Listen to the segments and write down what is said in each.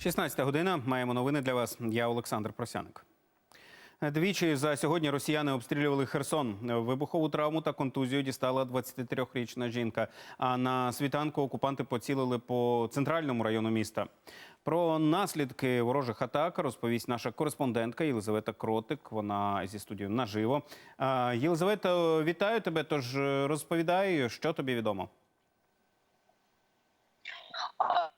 16 година. Маємо новини для вас. Я Олександр Просяник. Двічі за сьогодні росіяни обстрілювали Херсон. Вибухову травму та контузію дістала 23-річна жінка. А на світанку окупанти поцілили по центральному району міста. Про наслідки ворожих атак розповість наша кореспондентка Єлизавета Кротик. Вона зі студією наживо. Єлизавета, вітаю тебе. Тож е, розповідай, що тобі відомо.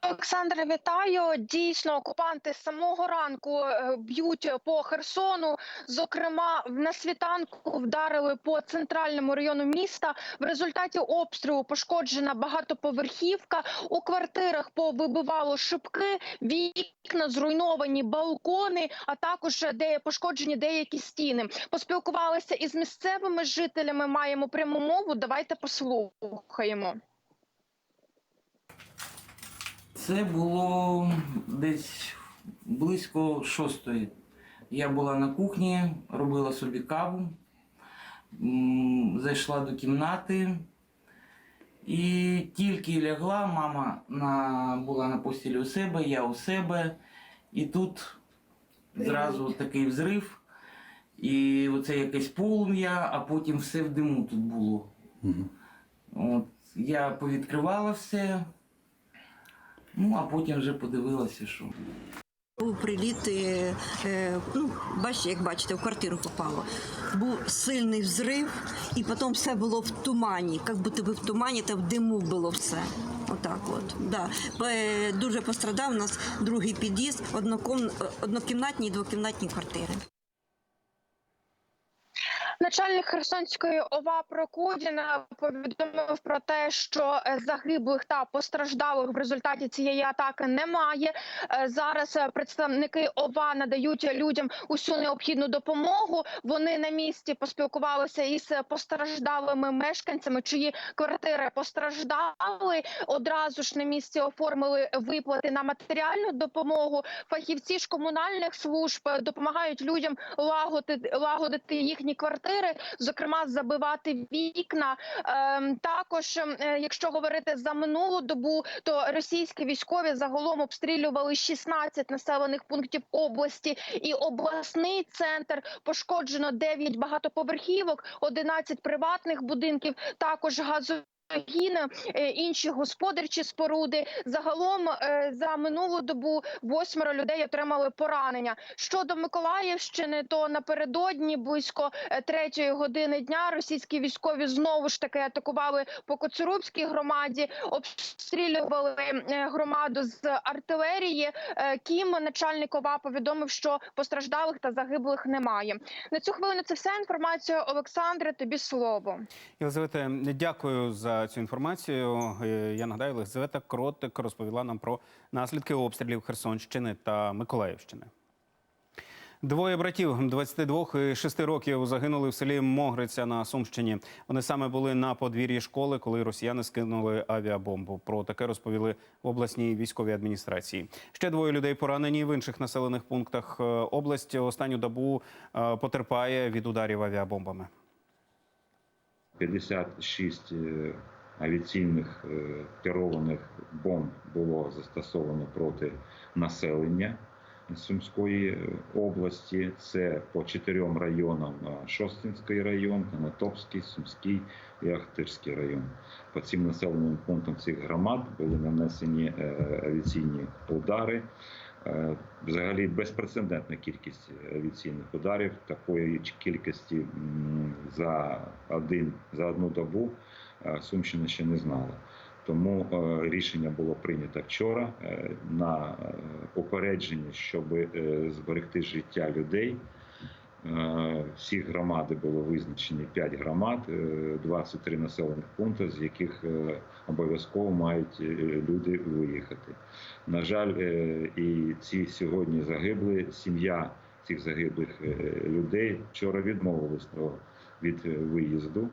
Олександре, вітаю. Дійсно, окупанти з самого ранку е, б'ють по Херсону. Зокрема, на світанку вдарили по центральному району міста. В результаті обстрілу пошкоджена багатоповерхівка. У квартирах повибивало шибки, вікна, зруйновані балкони, а також де пошкоджені деякі стіни. Поспілкувалися із місцевими жителями. Маємо пряму мову. Давайте послухаємо. Це було десь близько шостої. Я була на кухні, робила собі каву, зайшла до кімнати і тільки лягла, мама на, була на постілі у себе, я у себе. І тут зразу такий взрив, і оце якесь полум'я, а потім все в диму тут було. От, я повідкривала все. Ну, а потім вже подивилася, що. Був приліт, е, е, ну, бачите, як бачите, в квартиру попало. Був сильний взрив, і потім все було в тумані, як будто би в тумані та в диму було все. Отак от. Да. Е, Дуже пострадав у нас другий під'їзд, однокімнатні і двокімнатні квартири. Начальник Херсонської ОВА Прокудіна повідомив про те, що е, загиблих та постраждалих в результаті цієї атаки немає. Е, Зараз е, представники ОВА надають людям усю необхідну допомогу. Вони на місці поспілкувалися із постраждалими мешканцями, чиї квартири постраждали. Одразу ж на місці оформили виплати на матеріальну допомогу. Фахівці ж комунальних служб допомагають людям лагодити, лагодити їхні квартири, зокрема забивати вікна. Ем, також, е, якщо говорити за минулу добу, то російські військові загалом обстрілювали 16 населених пунктів області і обласний центр. Пошкоджено 9 багатоповерхівок, 11 приватних будинків, також газо. Гіни, е, інші господарчі споруди. Загалом е, за минулу добу восьмеро людей отримали поранення. Щодо Миколаївщини, то напередодні близько е, третьої години дня російські військові знову ж таки атакували по Коцурубській громаді, обстрілювали громаду з артилерії. Кім начальник ОВА повідомив, що постраждалих та загиблих немає. На цю хвилину це вся інформація. Олександре, тобі слово. Єлизавета, дякую за цю інформацію. Е, Я нагадаю, Єлизавета Кротик розповіла нам про наслідки обстрілів Херсонщини та Миколаївщини. Двоє братів 22 і 6 років загинули в селі Могриця на Сумщині. Вони саме були на подвір'ї школи, коли росіяни скинули авіабомбу. Про таке розповіли в обласній військовій адміністрації. Ще двоє людей поранені в інших населених пунктах. Е, Область останню добу е, потерпає від ударів авіабомбами. 56 е, авіаційних е, керованих бомб було застосовано проти населення Сумської е, області. Це по чотирьом районам: Шостинський район, Конотопський, Сумський і Ахтирський район. По цим населеним пунктам цих громад були нанесені авіаційні удари. Е, Взагалі безпрецедентна кількість авіаційних ударів такої кількості за один за одну добу е, Сумщина ще не знала. Тому е, рішення було прийнято вчора е, на е, попередження, щоб е, зберегти життя людей. Е, Всі громади було визначені 5 громад, е, 23 населених пункти, з яких е, обов'язково мають е, люди виїхати. На жаль, е, і ці сьогодні загибли. Сім'я цих загиблих е, людей вчора відмовилась від е, виїзду.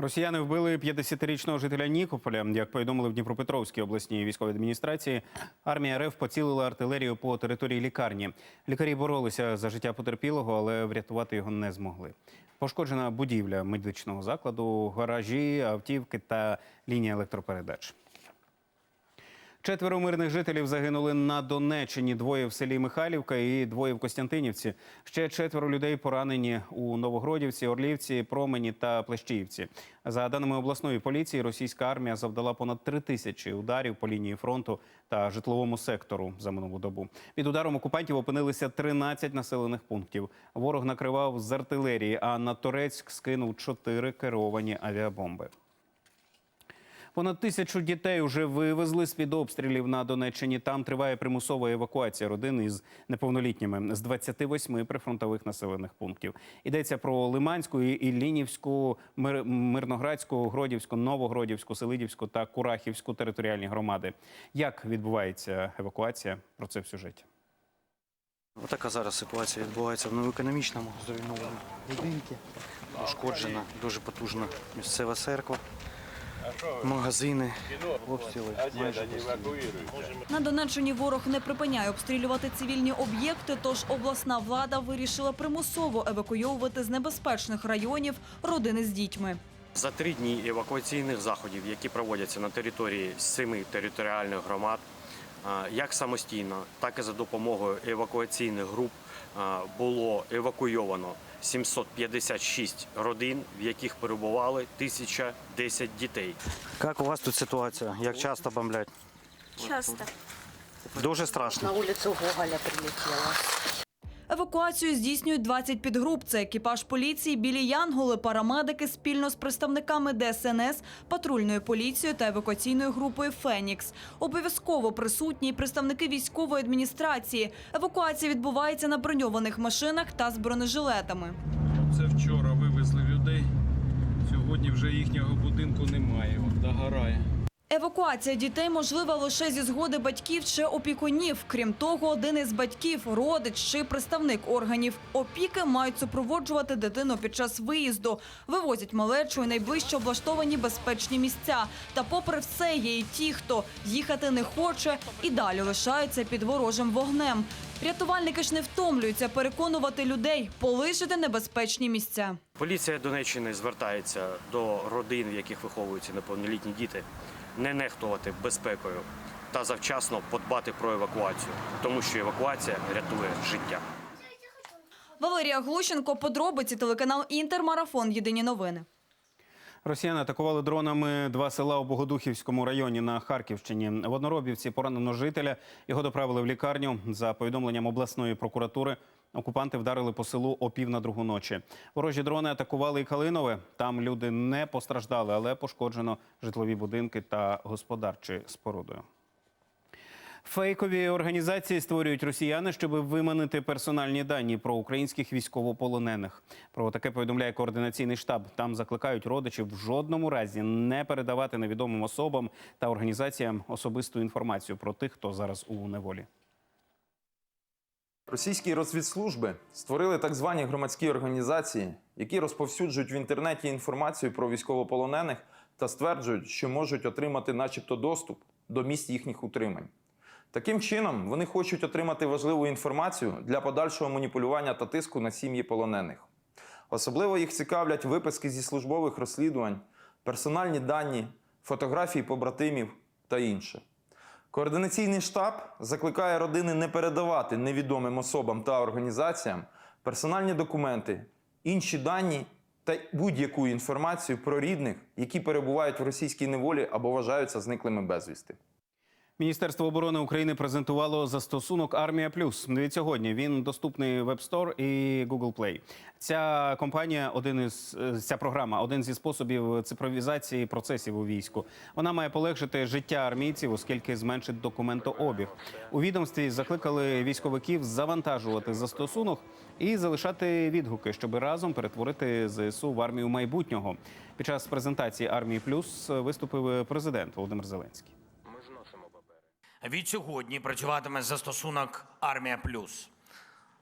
Росіяни вбили 50-річного жителя Нікополя. Як повідомили в Дніпропетровській обласній військовій адміністрації, армія РФ поцілила артилерію по території лікарні. Лікарі боролися за життя потерпілого, але врятувати його не змогли. Пошкоджена будівля медичного закладу, гаражі, автівки та лінія електропередач. Четверо мирних жителів загинули на Донеччині. Двоє в селі Михайлівка і двоє в Костянтинівці. Ще четверо людей поранені у Новогродівці, Орлівці, Промені та Плещіївці. За даними обласної поліції, російська армія завдала понад три тисячі ударів по лінії фронту та житловому сектору за минулу добу. Під ударом окупантів опинилися 13 населених пунктів. Ворог накривав з артилерії, а на Торецьк скинув чотири керовані авіабомби. Понад тисячу дітей вже вивезли з під обстрілів на Донеччині. Там триває примусова евакуація родин із неповнолітніми з 28 прифронтових населених пунктів. Йдеться про Лиманську, і- Іллінівську, Мир- Мирноградську, Гродівську, Новогродівську, Селидівську та Курахівську територіальні громади. Як відбувається евакуація? Про це в сюжеті. Отака зараз ситуація відбувається в новоекономічному зруйнованому будинку. Пошкоджена дуже потужна місцева церква, магазини, обстріли майже постійно. На Донеччині ворог не припиняє обстрілювати цивільні об'єкти, тож обласна влада вирішила примусово евакуйовувати з небезпечних районів родини з дітьми. За три дні евакуаційних заходів, які проводяться на території семи територіальних громад, як самостійно, так і за допомогою евакуаційних груп було евакуйовано 756 родин, в яких перебували 1010 дітей. Як у вас тут ситуація? Як часто бомблять? Часто. Дуже страшно. На вулицю Гоголя прилетела. Евакуацію здійснюють 20 підгруп. Це екіпаж поліції, білі янголи, парамедики спільно з представниками ДСНС, патрульною поліцією та евакуаційною групою Фенікс. Обов'язково присутні представники військової адміністрації. Евакуація відбувається на броньованих машинах та з бронежилетами. Це вчора вивезли людей. Сьогодні вже їхнього будинку немає. От догорає. Евакуація дітей можлива лише зі згоди батьків чи опікунів. Крім того, один із батьків, родич чи представник органів опіки мають супроводжувати дитину під час виїзду. Вивозять малечу і найближче облаштовані безпечні місця. Та попри все, є і ті, хто їхати не хоче і далі лишаються під ворожим вогнем. Рятувальники ж не втомлюються переконувати людей полишити небезпечні місця. Поліція Донеччини звертається до родин, в яких виховуються неповнолітні діти, не нехтувати безпекою та завчасно подбати про евакуацію, тому що евакуація рятує життя. Валерія Глущенко, подробиці, телеканал Інтер, Марафон, Єдині новини. Росіяни атакували дронами два села у Богодухівському районі на Харківщині. В Одноробівці поранено жителя. Його доправили в лікарню. За повідомленням обласної прокуратури, окупанти вдарили по селу о пів на другу ночі. Ворожі дрони атакували і Калинове. Там люди не постраждали, але пошкоджено житлові будинки та господарчі споруди. Фейкові організації створюють росіяни, щоб виманити персональні дані про українських військовополонених. Про таке повідомляє координаційний штаб. Там закликають родичів в жодному разі не передавати невідомим особам та організаціям особисту інформацію про тих, хто зараз у неволі. Російські розвідслужби створили так звані громадські організації, які розповсюджують в інтернеті інформацію про військовополонених та стверджують, що можуть отримати, начебто, доступ до місць їхніх утримань. Таким чином, вони хочуть отримати важливу інформацію для подальшого маніпулювання та тиску на сім'ї полонених. Особливо їх цікавлять виписки зі службових розслідувань, персональні дані, фотографії побратимів та інше. Координаційний штаб закликає родини не передавати невідомим особам та організаціям персональні документи, інші дані та будь-яку інформацію про рідних, які перебувають в російській неволі або вважаються зниклими безвісти. Міністерство оборони України презентувало застосунок Армія Плюс. Від сьогодні він доступний в App Store і Google Play. Ця компанія, один із е, ця програма, один зі способів цифровізації процесів у війську. Вона має полегшити життя армійців, оскільки зменшить документообіг. У відомстві закликали військовиків завантажувати застосунок і залишати відгуки, щоб разом перетворити ЗСУ в армію майбутнього. Під час презентації армії Плюс виступив президент Володимир Зеленський. Відсьогодні працюватиме застосунок Армія Плюс.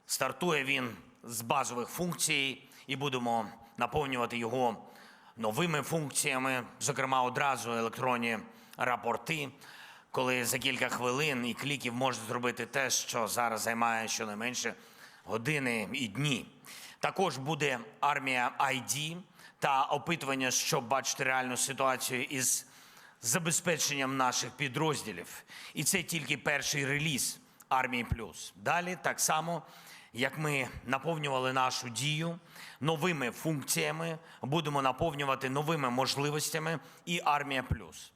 Стартує він з базових функцій і будемо наповнювати його новими функціями, зокрема одразу електронні рапорти, коли за кілька хвилин і кліків можна зробити те, що зараз займає щонайменше години і дні. Також буде армія ID та опитування, щоб бачити реальну ситуацію із забезпеченням наших підрозділів. І це тільки перший реліз армії плюс. Далі так само, як ми наповнювали нашу дію новими функціями, будемо наповнювати новими можливостями і армія плюс.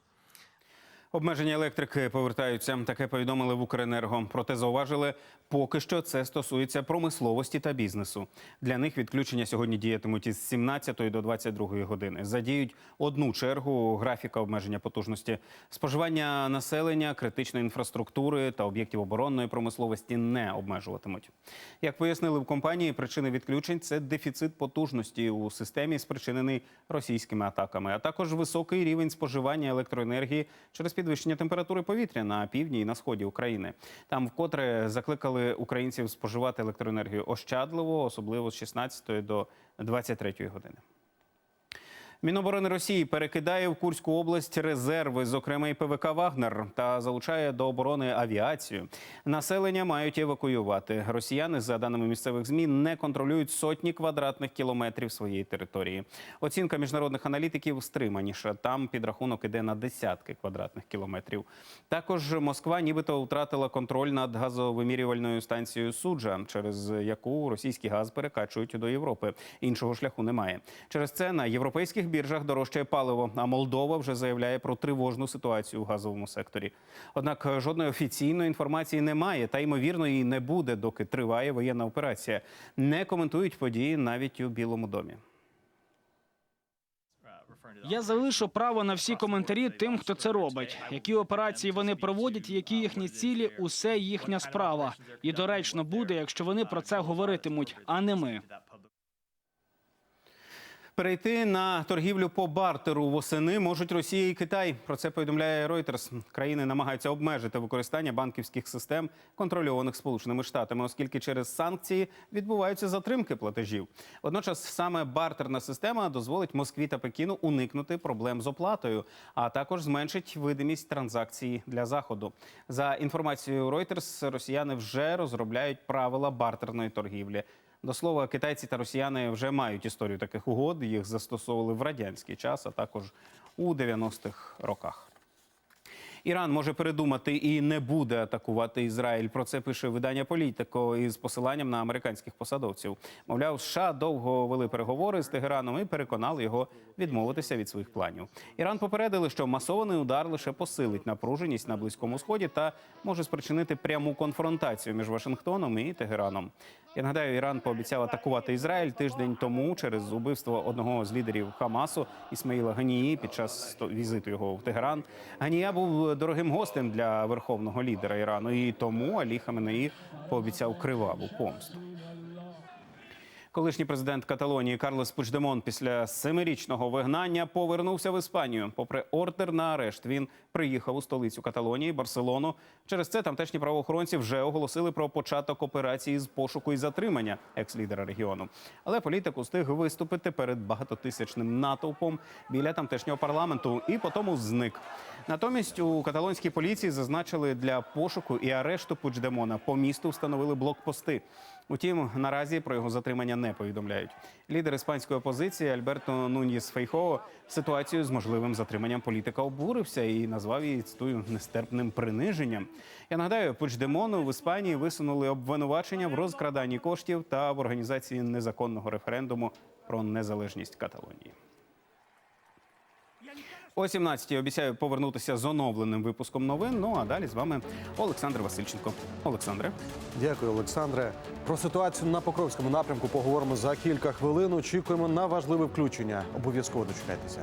Обмеження електрики повертаються. Таке повідомили в Укренерго. Проте зауважили, поки що це стосується промисловості та бізнесу. Для них відключення сьогодні діятимуть із 17 до 22 години. Задіють одну чергу графіка обмеження потужності. Споживання населення, критичної інфраструктури та об'єктів оборонної промисловості не обмежуватимуть. Як пояснили в компанії, причини відключень це дефіцит потужності у системі, спричинений російськими атаками, а також високий рівень споживання електроенергії через підвищення температури повітря на півдні і на сході України. Там вкотре закликали українців споживати електроенергію ощадливо, особливо з 16 до 23 години. Міноборони Росії перекидає в Курську область резерви, зокрема і ПВК Вагнер, та залучає до оборони авіацію. Населення мають евакуювати. Росіяни, за даними місцевих змі, не контролюють сотні квадратних кілометрів своєї території. Оцінка міжнародних аналітиків стриманіша. Там підрахунок іде на десятки квадратних кілометрів. Також Москва, нібито втратила контроль над газовимірювальною станцією суджа, через яку російський газ перекачують до Європи. Іншого шляху немає. Через це на європейських біржах дорожчає паливо. А Молдова вже заявляє про тривожну ситуацію у газовому секторі. Однак жодної офіційної інформації немає, та ймовірно її не буде, доки триває воєнна операція. Не коментують події навіть у Білому домі. Я залишу право на всі коментарі тим, хто це робить. Які операції вони проводять, які їхні цілі усе їхня справа. І доречно буде, якщо вони про це говоритимуть, а не ми. Перейти на торгівлю по бартеру восени можуть Росія і Китай. Про це повідомляє Reuters. Країни намагаються обмежити використання банківських систем, контрольованих Сполученими Штатами, оскільки через санкції відбуваються затримки платежів. Водночас саме бартерна система дозволить Москві та Пекіну уникнути проблем з оплатою, а також зменшить видимість транзакцій для заходу. За інформацією Reuters, росіяни вже розробляють правила бартерної торгівлі. До слова, китайці та росіяни вже мають історію таких угод. Їх застосовували в радянський час, а також у 90-х роках. Іран може передумати і не буде атакувати Ізраїль. Про це пише видання Політико із посиланням на американських посадовців. Мовляв, США довго вели переговори з Тегераном і переконали його відмовитися від своїх планів. Іран попередили, що масований удар лише посилить напруженість на близькому сході та може спричинити пряму конфронтацію між Вашингтоном і Тегераном. Я нагадаю, Іран пообіцяв атакувати Ізраїль тиждень тому через убивство одного з лідерів Хамасу Ісмаїла Ганії під час візиту його в Тегеран. Ганія був дорогим гостем для верховного лідера Ірану, і тому Алі Хаменеї пообіцяв криваву помсту. Колишній президент Каталонії Карлес Пучдемон після семирічного вигнання повернувся в Іспанію. Попри ордер на арешт, він приїхав у столицю Каталонії, Барселону. Через це тамтешні правоохоронці вже оголосили про початок операції з пошуку і затримання екс-лідера регіону. Але політик устиг виступити перед багатотисячним натовпом біля тамтешнього парламенту і потому зник. Натомість у каталонській поліції зазначили для пошуку і арешту Пучдемона по місту встановили блокпости. Утім, наразі про його затримання не повідомляють. Лідер іспанської опозиції Альберто Нуньєс Фейхоо ситуацію з можливим затриманням політика обурився і назвав її цитую нестерпним приниженням. Я нагадаю, Пучдемону в Іспанії висунули обвинувачення в розкраданні коштів та в організації незаконного референдуму про незалежність Каталонії. О 17-й обіцяю повернутися з оновленим випуском новин. Ну а далі з вами Олександр Васильченко. Олександре. Дякую, Олександре. Про ситуацію на Покровському напрямку поговоримо за кілька хвилин. Очікуємо на важливе включення. Обов'язково дочекайтеся.